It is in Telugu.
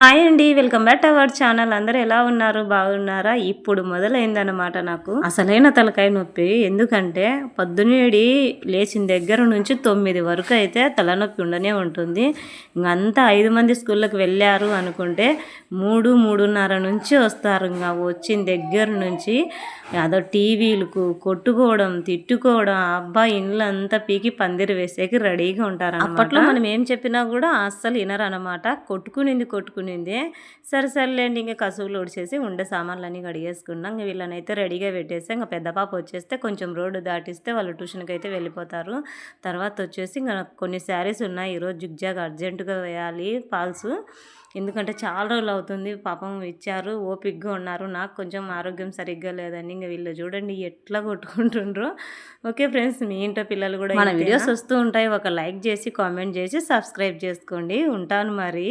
హాయ్ అండి welcome back to our channel. అందరూ ఎలా ఉన్నారు? బాగున్నారా? ఇప్పుడు మొదలైందనమాట నాకు. అసలైన తలకాయ నొప్పి. ఎందుకంటే పొద్దునేడి లేచిన దగ్గర నుంచి తొమ్మిది వరకు అయితే తలనొప్పి ఉండనే ఉంటుంది. ఇంకంతా ఐదు మంది స్కూళ్ళకి వెళ్ళారు అనుకుంటే మూడు మూడున్నర నుంచి వస్తారు. ఇంకా వచ్చిన దగ్గర నుంచి అదో టీవీలకు కొట్టుకోవడం తిట్టుకోవడం అబ్బా ఇండ్లు అంతా పీకి పందిరి వేసేకి రెడీగా ఉంటారు అప్పట్లో మనం ఏం చెప్పినా కూడా అస్సలు వినరనమాట కొట్టుకునింది కొట్టుకునింది సరే సరేలేండి ఇంకా కసువులు ఉడిచేసి ఉండే సామాన్లన్నీ కడిగేసుకున్నాం. ఇంకా వీళ్ళనైతే రెడీగా పెట్టేస్తే ఇంకా పెద్ద పాప వచ్చేస్తే కొంచెం రోడ్డు దాటిస్తే వాళ్ళు ట్యూషన్కి అయితే వెళ్ళిపోతారు. తర్వాత వచ్చేసి ఇంకా కొన్ని శారీస్ ఉన్నాయి. ఈరోజు జిగ్జాగ్ అర్జెంటుగా వేయాలి ఫాల్స్ ఎందుకంటే చాలా రోజులు అవుతుంది. పాపం ఇచ్చారు. ఓపిక్గా ఉన్నారు. నాకు కొంచెం ఆరోగ్యం సరిగ్గా లేదని ఇంకా వీళ్ళు చూడండి ఎట్లా కొట్టుకుంటుండ్రో. ఓకే ఫ్రెండ్స్ మీ ఇంట్లో పిల్లలు కూడా మన వీడియోస్ వస్తూ ఉంటాయి. ఒక లైక్ చేసి కామెంట్ చేసి సబ్స్క్రైబ్ చేసుకోండి. ఉంటాను మరి.